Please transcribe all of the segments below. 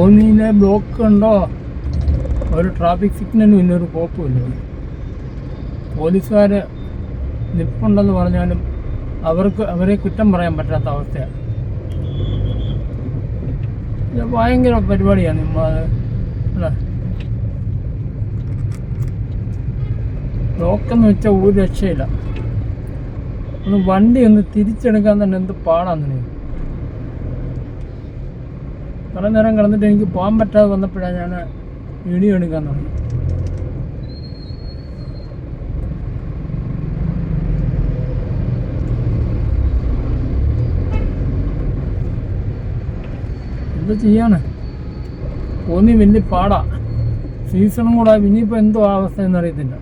കോന്നിയിലെ block ഉണ്ടോ? ഒരു traffic സിഗ്നലും ഇന്നൊരു ഒരു കുഴപ്പമില്ല പോലീസുകാർ നിൽപ്പുണ്ടെന്ന് പറഞ്ഞാലും അവർക്ക് അവരെ കുറ്റം പറയാൻ പറ്റാത്ത അവസ്ഥയാണ് ഭയങ്കര പരിപാടിയാണ് നിമ്മ അല്ലേ? ബ്ലോക്കെന്ന് വെച്ചാൽ ഒരു രക്ഷയില്ല. ഒന്ന് വണ്ടി ഒന്ന് തിരിച്ചെടുക്കാൻ തന്നെ എന്ത് പാടാന്ന് കുറേ നേരം കിടന്നിട്ട് എനിക്ക് പോകാൻ പറ്റാതെ വന്നപ്പോഴാണ് ഞാൻ വീഡിയോ എടുക്കാൻ തുടങ്ങി. എന്ത് ചെയ്യാണ്? പോന്നി വലിയ പാടാ. സീസണും കൂടെ ഇനിയിപ്പോൾ എന്തോ അവസ്ഥ എന്നറിയത്തില്ല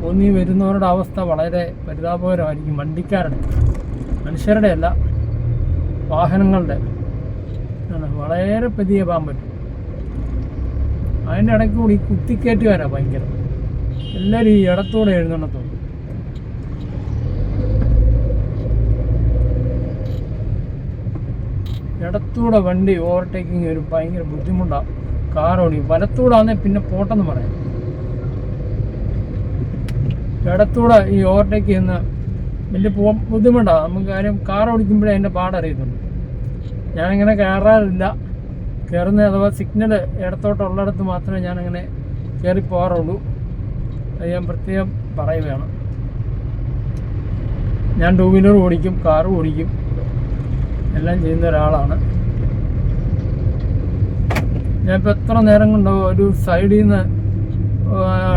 പോന്നി വരുന്നവരുടെ അവസ്ഥ വളരെ പരിതാപകരമായിരിക്കും. വണ്ടിക്കാരുടെ മനുഷ്യരുടെ അല്ല വാഹനങ്ങളുടെ. ആണ് വളരെ പതിയെ പോകാൻ പറ്റും. അതിന്റെ ഇടയ്ക്ക് കൂടി കുത്തിക്കയറ്റി വരാം ഭയങ്കര. എല്ലാവരും ഈ ഇടത്തൂടെ എഴുന്നണത്തോ ഇടത്തൂടെ വണ്ടി ഓവർടേക്കിങ് ഒരു ഭയങ്കര ബുദ്ധിമുട്ടാണ് വലത്തൂടെ വലത്തൂടാണെങ്കിൽ പിന്നെ പോട്ടെന്ന് പറയാം. ഇടത്തൂടെ ഈ ഓവർടേക്ക് ചെയ്യുന്ന വലിയ ബുദ്ധിമുട്ടാണ് നമുക്ക് കാര്യം കാർ ഓടിക്കുമ്പോഴേ അതിന്റെ പാടറിയത്തുള്ളൂ ഞാനിങ്ങനെ കയറാറില്ല കയറുന്ന അഥവാ സിഗ്നൽ ഇടത്തോട്ടുള്ളിടത്ത് മാത്രമേ ഞാനങ്ങനെ കയറി പോകാറുള്ളൂ. അത് ഞാൻ പ്രത്യേകം പറയുകയാണ്. ഞാൻ ടൂ വീലർ ഓടിക്കും കാർ ഓടിക്കും. എല്ലാം ചെയ്യുന്ന ഒരാളാണ്. ഞാനിപ്പോൾ എത്ര നേരം കൊണ്ടോ ഒരു സൈഡിൽ നിന്ന്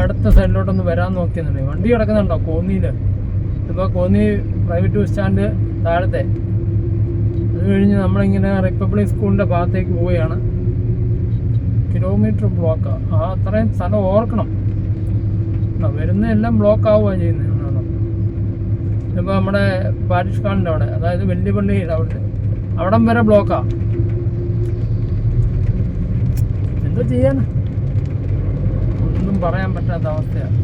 അടുത്ത സൈഡിലോട്ടൊന്ന് വരാൻ നോക്കിയെന്നുണ്ടെങ്കിൽ വണ്ടി കിടക്കുന്നുണ്ടോ? കോന്നിയിൽ ഇപ്പോൾ കോന്നി പ്രൈവറ്റ് ബസ് സ്റ്റാൻഡ് താഴത്തെ. കഴിഞ്ഞ് നമ്മളിങ്ങനെ റിപ്പബ്ലിക് സ്കൂളിന്റെ ഭാഗത്തേക്ക് പോവുകയാണ്. കിലോമീറ്റർ ബ്ലോക്ക് ആ. അത്രയും സ്ഥലം ഓർക്കണം. വരുന്ന എല്ലാം ബ്ലോക്ക് ആവുക ചെയ്യുന്നത് ഇപ്പോൾ നമ്മുടെ പാരിഷ് ഹാളിന്റെ അവിടെ അതായത് വലിയ പള്ളിയുടെ അവിടെ അവിടം വരെ ബ്ലോക്കാ എന്താ ചെയ്യാനാ ഒന്നും പറയാൻ പറ്റാത്ത അവസ്ഥയാണ്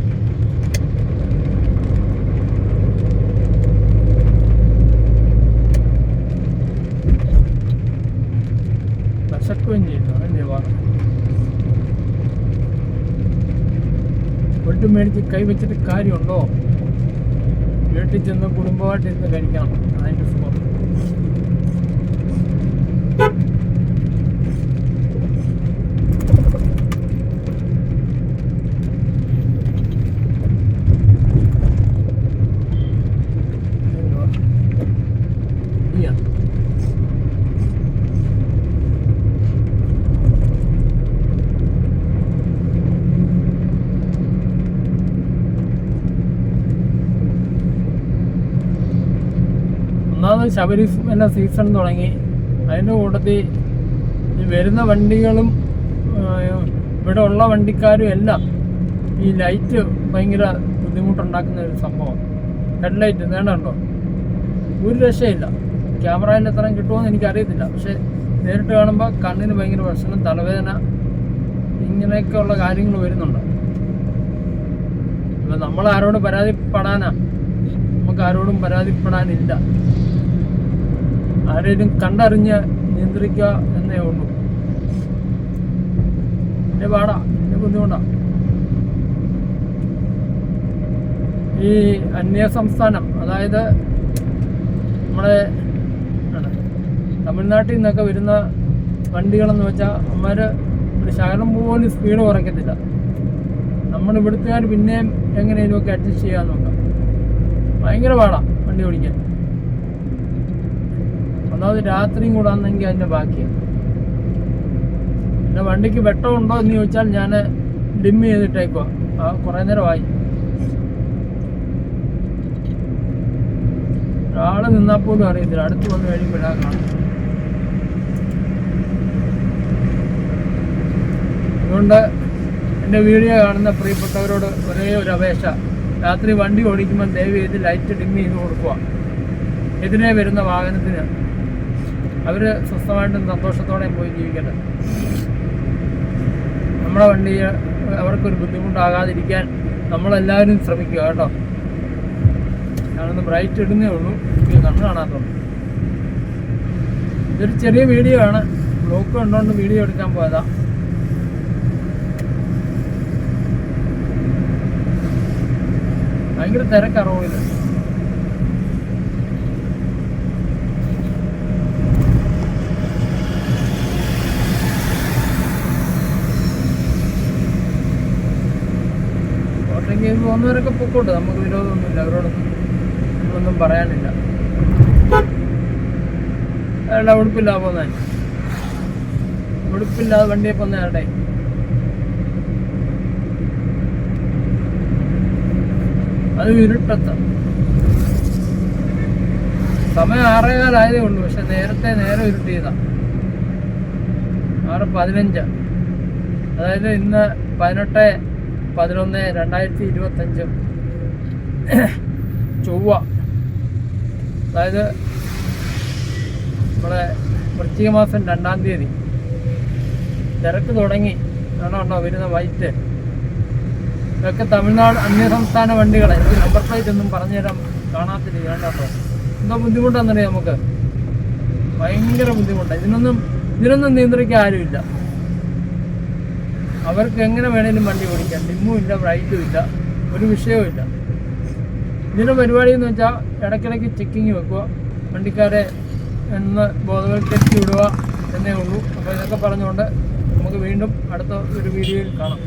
ഫുഡ് മേടിച്ച് കൈവച്ചിട്ട് കാര്യമുണ്ടോ? വീട്ടിൽ ചെന്ന് കുടുംബമായിട്ട് ഇരുന്ന് കഴിക്കണം. അതിന്റെ സുഖം Yeah. ഒന്നാമത് ശബരിമല സീസൺ തുടങ്ങി. അതിന്റെ കൂട്ടത്തിൽ വരുന്ന വണ്ടികളും ഇവിടെ ഉള്ള വണ്ടിക്കാരും എല്ലാം ഈ ലൈറ്റ് ഭയങ്കര ബുദ്ധിമുട്ടുണ്ടാക്കുന്ന ഒരു സംഭവം. ഹെഡ്ലൈറ്റ് നേടണ്ടോ ഒരു രക്ഷയില്ല. ക്യാമറയിൽ എത്ര കിട്ടുമെന്ന് എനിക്കറിയത്തില്ല. പക്ഷെ നേരിട്ട് കാണുമ്പോൾ കണ്ണിന് ഭയങ്കര പ്രശ്നം തലവേദന ഇങ്ങനെയൊക്കെയുള്ള കാര്യങ്ങൾ വരുന്നുണ്ട്. ഇപ്പം നമ്മൾ ആരോടും പരാതിപ്പെടാനാ. നമുക്ക് ആരോടും പരാതിപ്പെടാനില്ല. ആരെയും കണ്ടറിഞ്ഞ് നിയന്ത്രിക്കുക എന്നേ ഉള്ളൂ. എന്റെ പാടാ എന്റെ ബുദ്ധിമുട്ടാ. ഈ അന്യ സംസ്ഥാനം അതായത് നമ്മുടെ തമിഴ്നാട്ടിൽ നിന്നൊക്കെ വരുന്ന വണ്ടികളെന്ന് വെച്ചാൽ അമ്മമാർ ഒരു ശകലം പോലും സ്പീഡ് കുറയ്ക്കത്തില്ല. നമ്മൾ ഇവിടുത്തുകാർ പിന്നെയും എങ്ങനെയെങ്കിലുമൊക്കെ അഡ്ജസ്റ്റ് ചെയ്യാൻ നോക്കാം. ഭയങ്കര പാടാണ് വണ്ടി ഓടിക്കാൻ. ഒന്നാമത് രാത്രിയും കൂടെ ആണെങ്കിൽ അതിന്റെ ബാക്കിയാണ് പിന്നെ വണ്ടിക്ക് വെട്ടമുണ്ടോ എന്ന് ചോദിച്ചാൽ ഞാൻ ഡിം ചെയ്തിട്ടേക്കുവാ. കുറേ നേരമായി. ഒരാൾ നിന്നാൽ പോലും അറിയത്തില്ല. അടുത്ത് വന്ന് കഴിയുമ്പോഴാണ് കാണും അതുകൊണ്ട് എന്റെ വീഡിയോ കാണുന്ന പ്രിയപ്പെട്ടവരോട് ഒരേ ഒരു അപേക്ഷ. രാത്രി വണ്ടി ഓടിക്കുമ്പോൾ ദയവ് ചെയ്ത് ലൈറ്റ് ഡിം ചെയ്ത് കൊടുക്കുക എതിരെ വരുന്ന വാഹനത്തിന് അവർ സ്വസ്ഥമായിട്ടും സന്തോഷത്തോടെയും പോയി ജീവിക്കട്ടെ. നമ്മുടെ വണ്ടി അവർക്കൊരു ബുദ്ധിമുട്ടാകാതിരിക്കാൻ നമ്മളെല്ലാവരും ശ്രമിക്കുക കേട്ടോ. ഞാനൊന്ന് ബ്രൈറ്റ് ഇടുന്നേ ഉള്ളൂ. നമ്മൾ കണ്ണ് കാണാത്തുള്ളൂ ഇതൊരു ചെറിയ വീഡിയോ ആണ്. ബ്ലോക്ക് കണ്ടോണ്ട് വീഡിയോ എടുക്കാൻ പോയതാ. ഭയങ്കര തിരക്കാ റോഡിൽ. ഓട്ടെങ്കിൽ പോകുന്നവരൊക്കെ പൊക്കോട്ട്. നമുക്ക് വിരോധമൊന്നുമില്ല. അവരോടൊന്നും നമ്മളൊന്നും പറയാനില്ല. അയാളുടെ ഉടുപ്പില്ലാതെ പോന്നെ ഉടുപ്പില്ലാതെ വണ്ടിയെ പോകുന്ന ആരുടെ അത് ഇരുട്ടത്ത. സമയം ആറേകാലായതേ ഉള്ളൂ. പക്ഷെ നേരത്തെ നേരെ ഇരുട്ടിയതാ. ആറ് പതിനഞ്ചാണ് അതായത് ഇന്ന് പതിനെട്ട് പതിനൊന്ന് രണ്ടായിരത്തി ഇരുപത്തഞ്ച് ചൊവ്വ. അതായത് നമ്മുടെ വൃശ്ചിക മാസം രണ്ടാം തീയതി. തിരക്ക് തുടങ്ങി. ആണോ വരുന്ന വൈറ്റ്. ഇതൊക്കെ തമിഴ്നാട് അന്യസംസ്ഥാന വണ്ടികളെ. എനിക്ക് നമ്പർ പ്ലേറ്റ് ഒന്നും പറഞ്ഞുതരാൻ കാണാത്തില്ല. വേണ്ടോ എന്തോ ബുദ്ധിമുട്ടാണെന്നറിയാം നമുക്ക്? ഭയങ്കര ബുദ്ധിമുട്ടാണ് ഇതിനൊന്നും ഇതിനൊന്നും നിയന്ത്രിക്കാൻ ആരുമില്ല. അവർക്ക് എങ്ങനെ വേണേലും വണ്ടി ഓടിക്കാം. ഡിമ്മും ഇല്ല ബ്രൈറ്റും ഇല്ല ഒരു വിഷയവും ഇല്ല. ഇതിന്റെ പരിപാടി എന്ന് വെച്ചാൽ ഇടയ്ക്കിടയ്ക്ക് ചെക്കിങ് വെക്കുക. വണ്ടിക്കാരെ എന്ന് ബോധവൽക്കരിച്ച് വിടുക എന്നേ ഉള്ളൂ. അപ്പോൾ ഇതൊക്കെ പറഞ്ഞുകൊണ്ട് നമുക്ക് വീണ്ടും അടുത്ത ഒരു വീഡിയോയിൽ കാണാം.